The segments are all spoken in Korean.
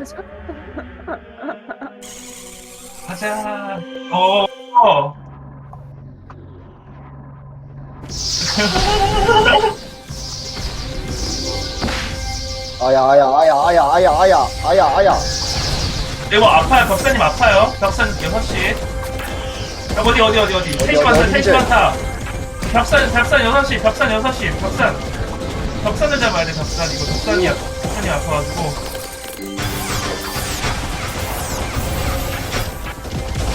가자. 가자. 어. 어. 아야 아야 아야 아야 아야 아야 아야 아야 이거 아파요. 벽사님 아파요. 벽사님 6시. 야, 어디, 어디, 어디, 어디. 3시 어디, 많다, 어디, 3시 어디? 많다. 벽산, 벽산 6시, 벽산 6시, 벽산. 벽산을 잡아야 돼, 벽산. 이거 벽산이, 벽산이 아파가지고.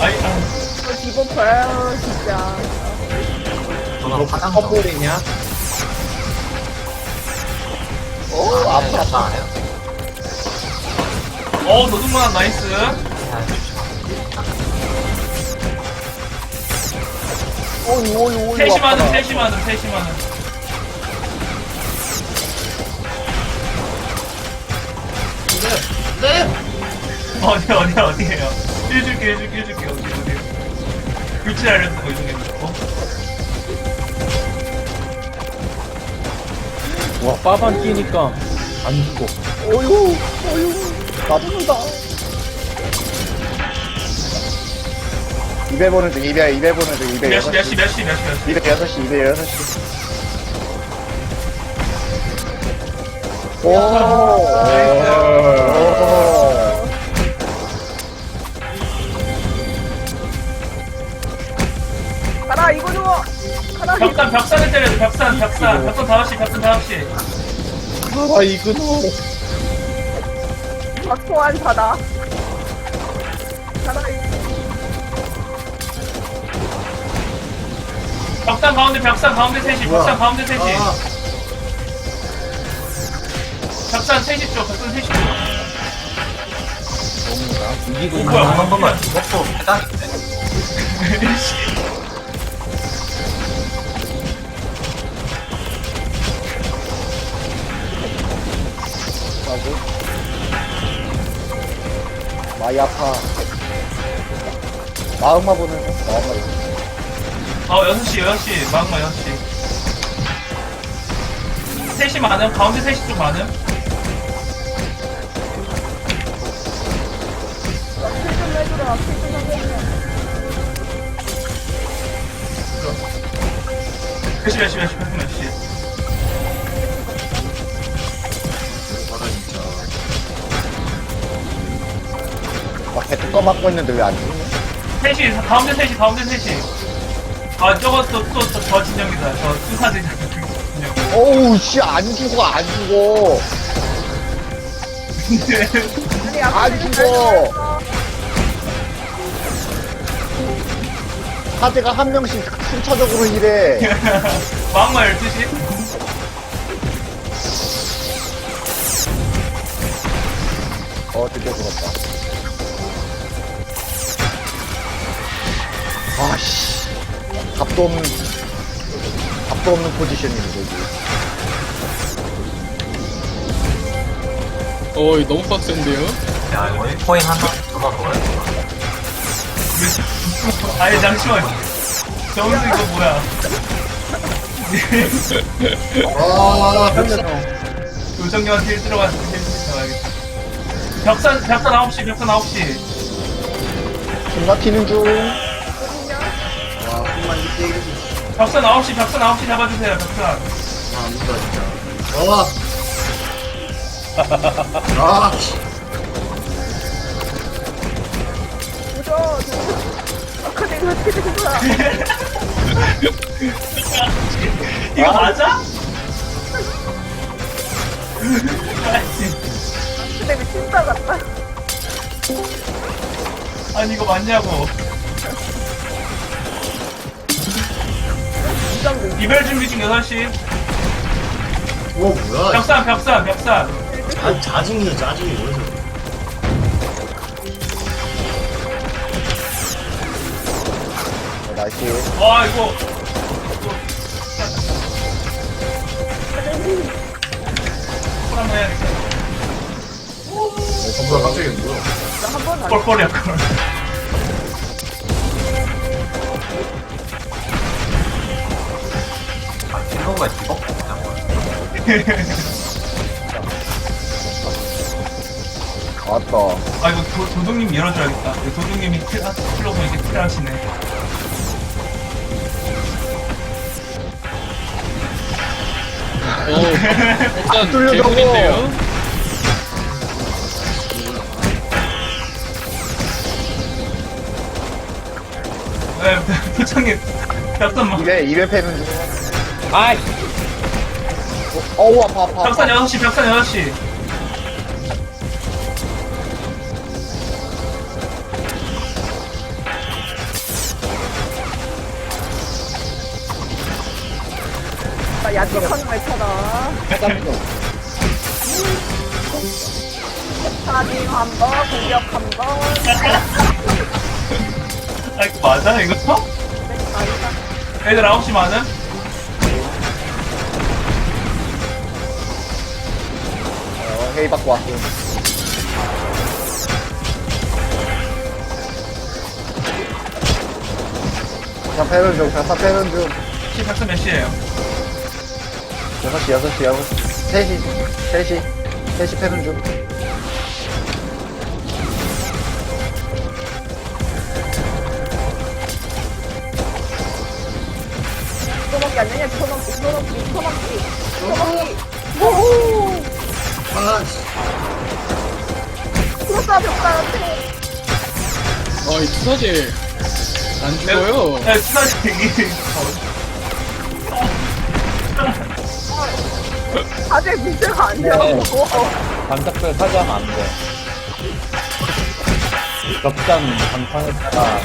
아이, 아. 이거 디버퍼요, 진짜. 저는 화장 좀. 컵볼이냐? 오 아파 아파 어, 노동만 나이스. 오이 오이 오이 셋이. 많음, 셋이 많음, 셋이 많음. 네! 어디, 어디, 어디에요? 해줄게 해줄게 해줄게. 어디 어디 위치 알려서 거기 중에 놓고. 와 빠반 끼니까 안 죽고 어휴 어휴 나 죽는다. 200원을 등 200, 200원을 등 200, 몇시 몇시. 200, 몇시 몇시 몇시? 206시, 206시. 오, 오, 아, 아, 아. 벽산, 벽산을 때려야 돼, 벽산, 벽산. 벽산 5시, 벽산 5시. 아 이거 박통환 받아. 가라, 이거. 벽산 가운데, 벽산 가운데 3시, 벽산 가운데 3시. 아, 벽산 3시 쪽, 벽산 3시 쪽. 이기고 오, 있는 뭐야, 한 번만 죽었고 해당 많이 아파 마음만 보는 중 마음만 보는 중. 어, 6시, 6시. 마음마 6시. 3시 많음, 가운데 3시 쪽 많음. 해주라, 필좀 해주 막 계속 떠맞고 있는데 왜 안 죽냐 3시, 가운데 3시, 가운데 3시. 아, 저거 또, 또, 또, 저 진영이다. 저 수사진 진영. 어우 씨안 죽어 안 죽어 안 죽어. 사제가 한 명씩 순차적으로 일해 마음마 12시. 어 드디어 죽었다 아씨 답도 없는 답도 없는 포지션이네 여기 어이 너무 빡센데요? 야, 이거 1코인 하나 누가 먹어요? 아니, 잠시만. 정수 이거 뭐야. 와, 요정님한테 힐 들어가서 힐 들어가야겠다. 벽산, 벽산 9시, 벽산 9시. 존나 튀는 중. 벽산 9시, 벽산 9시 잡아주세요, 벽산. 아, 무다 진짜. 와. 아, 씨. 보죠. 아까 내가 어떻게 된 거야? 이거 맞아? 근데 미친 다 같다. 아니, 이거 맞냐고. 이별 준비 중 6시. 오, 뭐야. 벽산, 벽산, 벽산. 자, 자증이, 짜증이 뭐여서. 어, 나이스 와, 이거. 콜 한번 해야겠다. 어, 뭐야, 갑자기 뭐야. 꼴꼴이야, 꼴. 왔다. 아 이거 도, 도둑님 밀어줘야겠다 이거 도둑님이 킬, 아, 킬러고 이렇게 킬하시네 어, 일단 뚫려, 저거. 네 부장님 벽산 입에, 입에 패는 중. 아이, 어우, 아파, 아파. 벽산 6시 벽산 6시 나왜 쳐다. 사진 한 번, 공격 한 번. 아 이거 맞아 이거? 애들 9시 많음? 어, 회의 받고 왔어. 자, 패는 중, 자, 패는 중. 혹시 벽산 몇 시에요? 6시, 6시, 6시. 3시, 3시. 3시 패는 중. 소먹기 안 되냐? 소먹기, 소먹기. 오호! 아, 씨. 크로스아 벽사한테. 어, 이 투사제 안 죽어요. 네 수다씨 되게 다들 문제가 아니라고. 감작별 사지하면 안 돼. 격장 장판에다가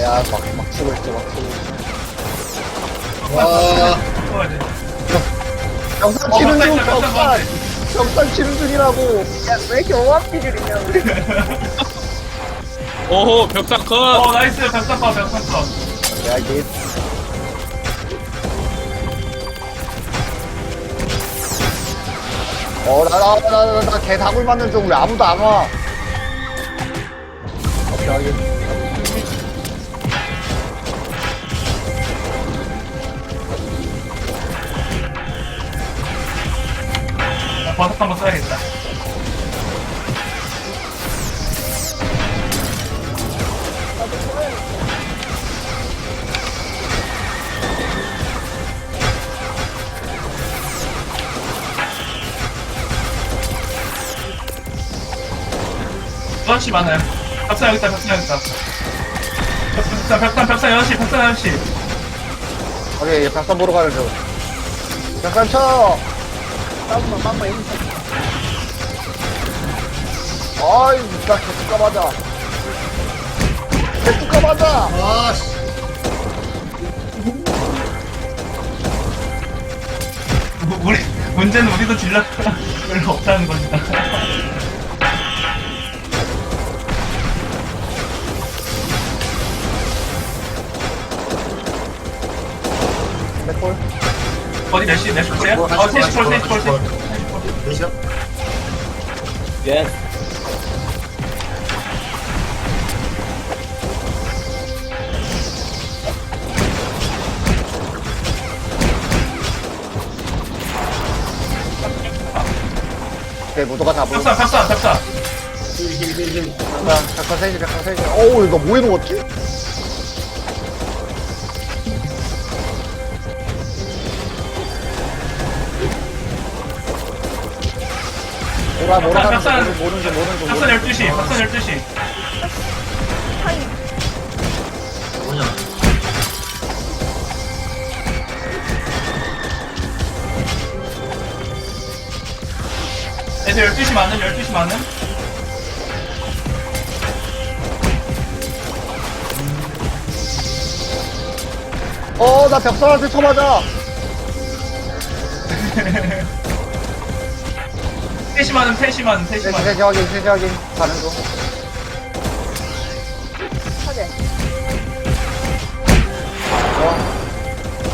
야, 막, 막 치고 있어, 막 치고 있어. 와, 어 어, 치는 중! 있다. 경산 치는 중이라고! 야, 왜 이렇게 오합지졸이냐, 우리. 오호, 벽상 컷! 어 나이스 벽산 봐 야, 이게. 어, 나, 나, 나, 나, 나, 개 다굴 맞는 중. 왜 아무도 안 와? 오케이, 확인. 버섯 한번 써야겠다. 여시 많아요. 벽산 여기 있다 벽산 여기 있다. 벽산 벽산 벽산 여시 벽산 여시 오케이, 백산 보러 가는 중. 백산 쳐! mamma, 이 아이, 나 개뚜까 맞아. 개뚜까 맞아! 아, 씨. 우- 우리 문제는 우리도 딜러가 별로 없다는 것이다 백골. 어디 몇 시? 몇 시야? 어, 3시 콜, 3시 콜, 3시 콜. 몇이야? 예. 오 케이, 모두가 다 보여. 힐, 힐, 힐. 백산, 백산 세지, 백산 세지. 어우, 이거 뭐 해놓았지? 뭐라, 뭐라 하는지 백산, 모르는 모르는 중, 모르는 중. 벽산 12시, 벽산 12시. 애들 12시 많음, 12시 많음. 어, 나 벽선한테 쳐맞아. 3시 많음, 3시 많음, 3시 세시, 많음. 세시 확인, 세시 확인. 가는 중. 하게. 어.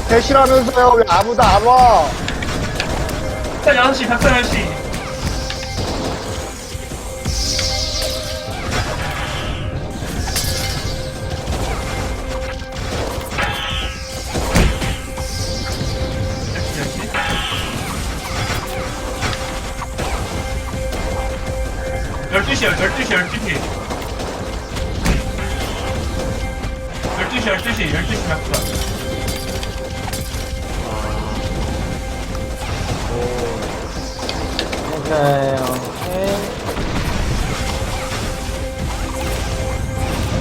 셋이라면서요, 왜 아무도 안 와? 벽산 6시, 벽산 6시. 12시, 12시, 12시. 12시, 12시, 12시 갑시다.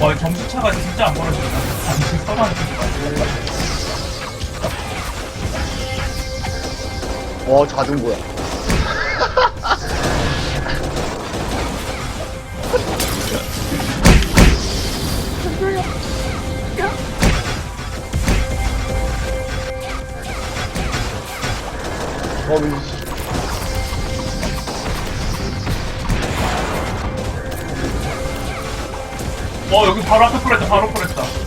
와, 이 점수차가 진짜 안 벌어진다. 아니, 서만 어 자전거야 어미 어, 여기 바로 앞에 풀했다, 바로 풀했다.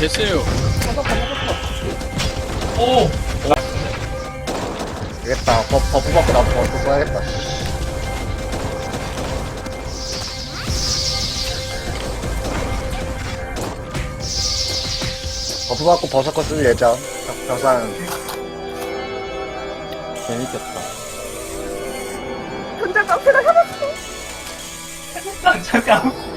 어 됐어요. 오! 되겠다. 버, 버프 받고 나도 버프 써야겠다. 버프 받고 버섯거 쓸 예정. 병상. 재밌겠다. 현장 깡패가 해봤어. 잠깐,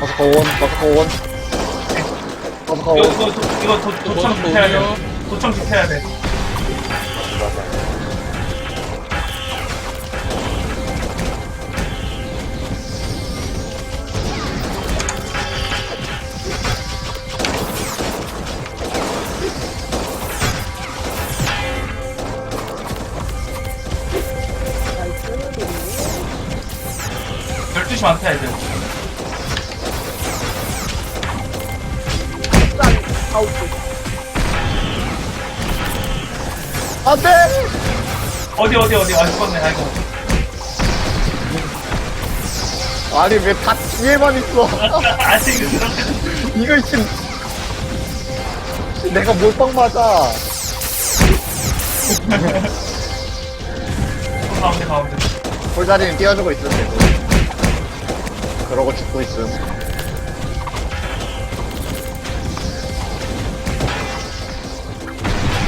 버섯거 온 버섯거 이거, 온 이거, 도- 도청 지켜야 돼. 도청 지켜야 돼. 12시 많다, 애들. 아웃. 안 돼 어디, 어디, 어디. 아, 죽었네, 아이고. 아니 왜 다 뒤에만 있어 아직 그렇게. 이거 지금 내가 몰빵 맞아 가운데, 가운데. 홀자리는 띄워주고 있음 계속 그러고 죽고 있음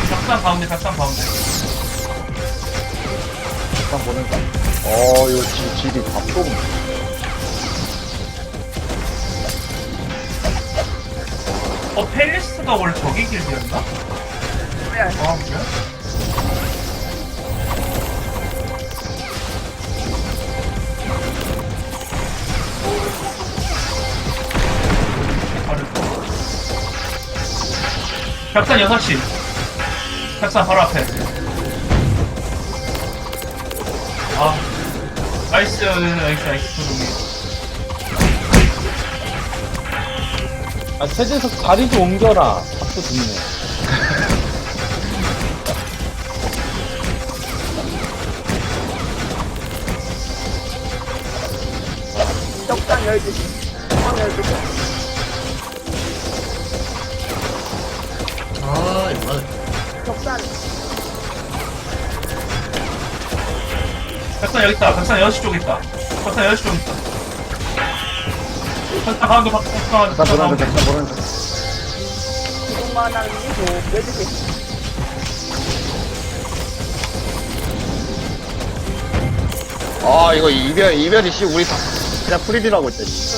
작산 가운데, 작산 가운데. 일단 보는 어 이거 지, 질이 밥좀 어, 펠리스가 원래 저기 길드였나? 그래. 아, 그래? 벽산 6시. 벽산 바로 앞에. 아. 나이스, 나이스, 나이스. 아 최재석 다리 좀 옮겨라. 박수 듣네. 역장 12시. 아, 이거 맞아. 적산. 벽산 여기 있다. 벽산 6시 쪽에 있다. 벽산 6시 쪽에 있다. 벽산 가운데, 벽산 가운데, 나 보는 중 가운데. 백사 보는 중 그것만 하고 12시. 아 이거 이별 이별이 씨 우리 다 그냥 프리딜하고 있다 씨.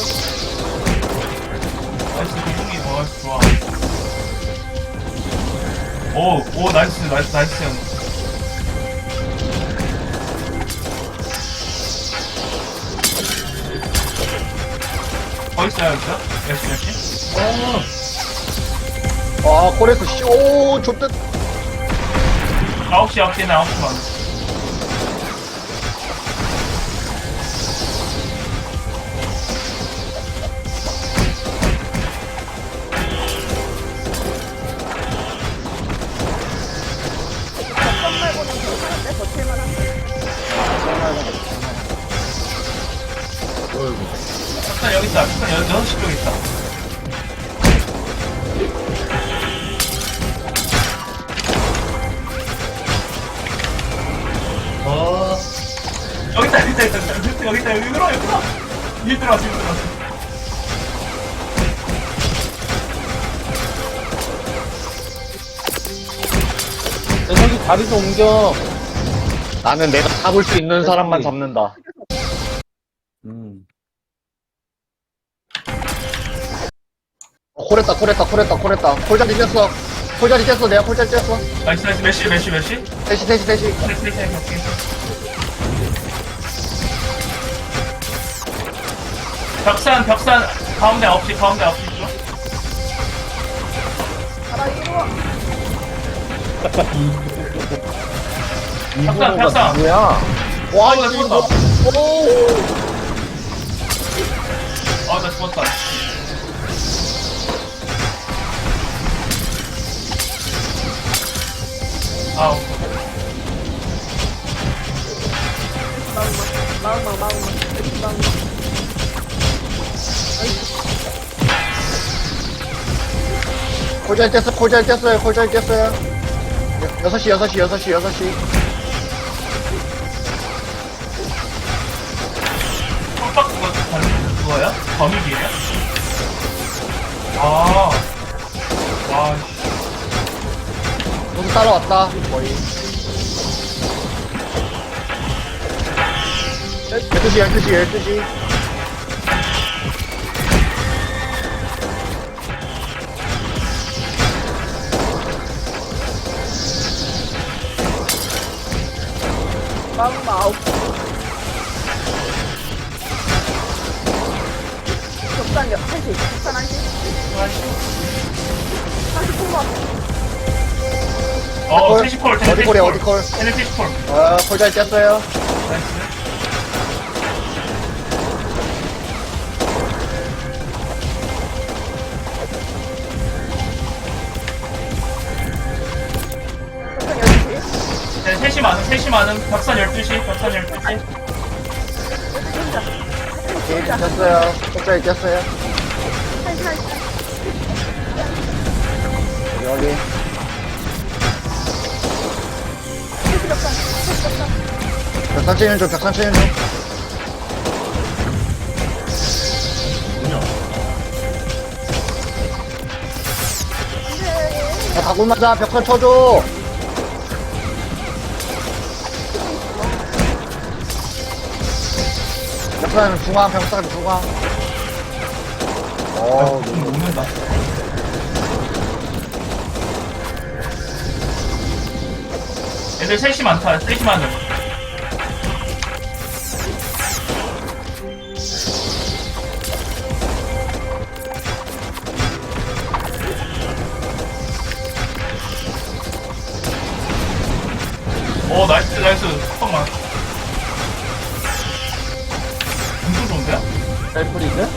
나이스 도둑이 어 좋아 오, 오, 나이스, 나이스, 나이스, 형. 더 있어요, 여기서? 열시, 열시? 아, 아, 코레스, 씨, 오, 좆듯. 9시 9시에는 9시 만 어이구. 벽산 여기 있다 벽산 6시 쪽에 있다 아, 여기 있다 여기 있다 여기 있다 여기 있다 여기 들어와 여기 들어와 일 들어왔어 일 들어왔어 녀석이 다리 좀 옮겨. 나는 내가 잡을 수 있는 사람만 잡는다. 콜했다, 콜했다, 콜했다, 콜했다. 콜자리 깼어. 콜자리 깼어, 내가 콜자리 깼어. 나이스 나이스 몇시 몇시 몇시 셋이, 셋이, 셋이. 네, 네, 네, 오케이. 벽산 벽산 가운데 9시 가운데 9시 있죠? 가라 이거. 벽산 벽산? 와, 어, 나 이거, 죽었다. 오. 아나 죽었다 아. 마음만 마음만 마음만 마음만. 콜자리 깼어, 콜자리 깼어요, 콜자리 깼어요. 여섯 시, 여섯 시, 여섯 시, 여섯 시. 깜빡 그거 다른 그거야? 거미기예요? 아. 와, 씨. 모두 따라왔다, 거의. 12시, 12시, 12시. 마음만 아홉. 여 한시. 덕산 한시. 한시 통과. 어, 콜? 테시콜, 어디 콜이야, 어디 콜? 테네 테시콜. 아, 콜자리 깼어요. 나이스. 덕산 열시. 네, 3시 많음, 3시 많음. 벽산 12시, 벽산 12시. 열시 혼자. 게임 깼어요. 한시 한시. 여기. 치는 중. 뭐냐. 안돼. 야, 다굴 맞아, 벽산 쳐줘. 벽산 중앙, 벽산 중앙. 어, 좀 녹는 애들 3시 많다, 3시 많음. 오, 나이스, 나이스. 잠깐만. 엄청 좋은데요? 셀프리즈?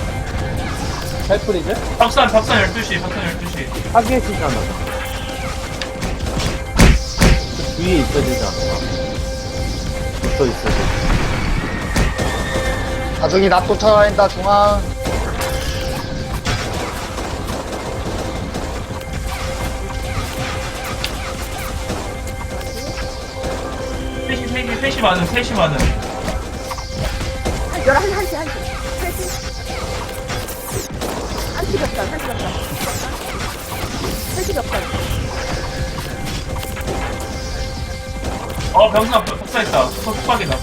셀프리즈? 벽산, 벽산 12시, 벽산 12시. 타겟이잖아. 그 뒤에 있어야 되지 않나? 붙어 있어야 돼. 나중에 나 쫓아다닌다, 중앙. 셋이, 셋이, 셋이 많음, 셋이 많음. 한 열한 한시 한시. 한시. 한시 덕산. 한시 덕산. 한시 덕산. 어, 병사, 있다. 속박이다.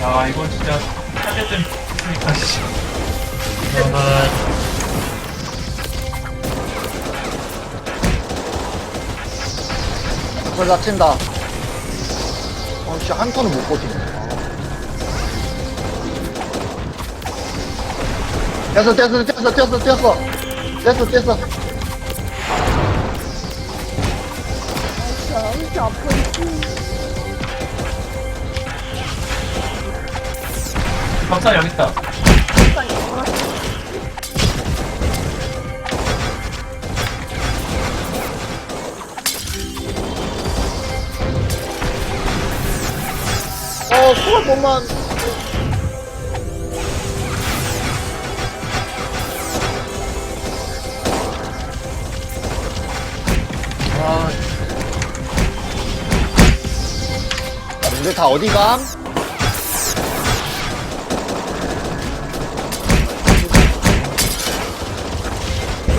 야, 이건 진짜 타겟들 있으니까, 씨. 아, 그걸 다친다. 어, 씨, 한 턴은 못 버티네. 아. 됐어, 됐어, 됐어, 됐어, 됐어. 됐어, 됐어. 벽산 여기 있다. 어, 그걸 몸만. 근데 다 어디 감?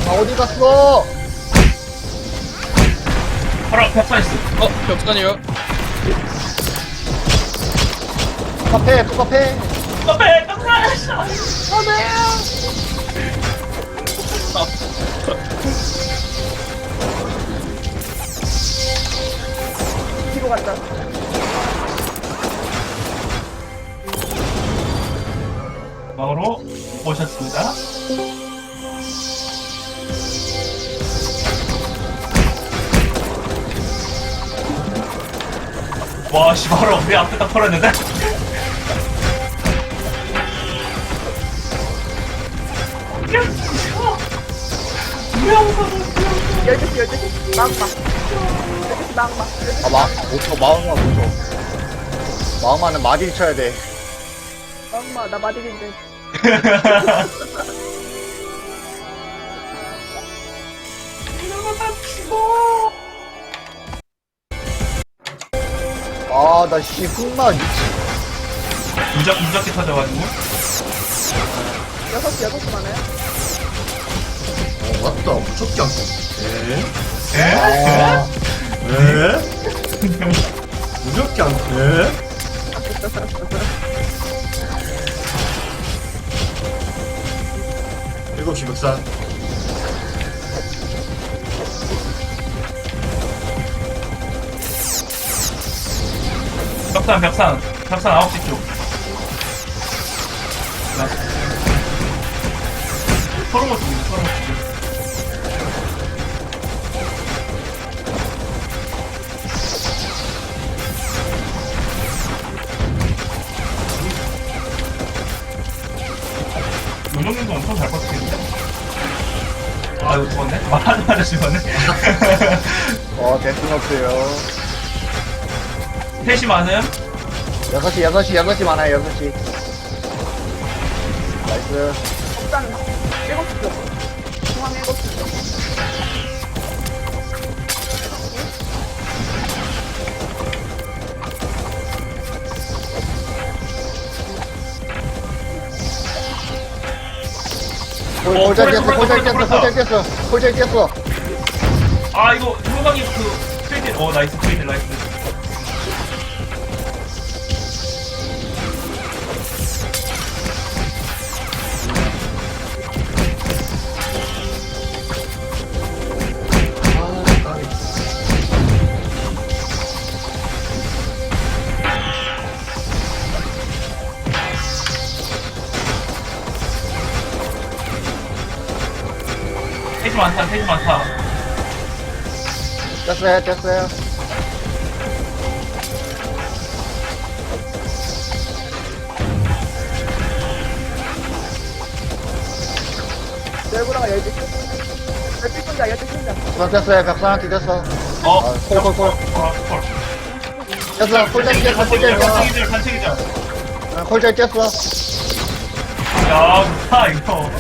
다 어디 갔어? 바로 앞에 벽산 있어. 어, 벽산이요? 카페, 또 카페. 앞에 벽산! 뒤로 갔다. 방으로 오셨습니다. 와, 씨, 바로 내 앞에 딱 털었는데? 열두 시, 열두 시. 마음마. 열두 시 마음마. 아, 마, 못 쳐, 마음만 못 쳐. 마음만은 마디를 쳐야 돼. 마음마. 나 마딜인데. 아, 나 씨, 흑마 미치. 무적, 무적기 터져가지고. 여섯 시, 여섯 시 많아요? 어, 맞다. 무섭게 안 돼. 에? 에? 아, 에? 무섭게 안 돼. 일곱 시 벽산. 벽산, 벽산. 벽산 9시 쪽. 서로 못죽 죽었네? 어, 데스노트요. 셋이 많음? 6시, 6시, 6시 많아요, 6시. 나이스. 벽산 일곱 시 쪽. 중앙 일곱 시 쪽. 골, 어, 골잘 골, 깼어, 골, 골잘 골, 깼어, 골, 골잘 깼어. 골잘 깼어. 아, 이거, 효강이 그, 트레이드, 어, 나이스, 트레이드, 나이스. 깼어요, 깼어요. 열구라가 열두 시. 열두. 벽 깼어요, 벽상한테 됐어. 어, 아, 콜, 콜, 콜. 어, 콜. 됐어, 깼어, 골잘 깼어. 간책이절, 간책이절. 아, 골잘 깼어. 야, 좋다, 이거.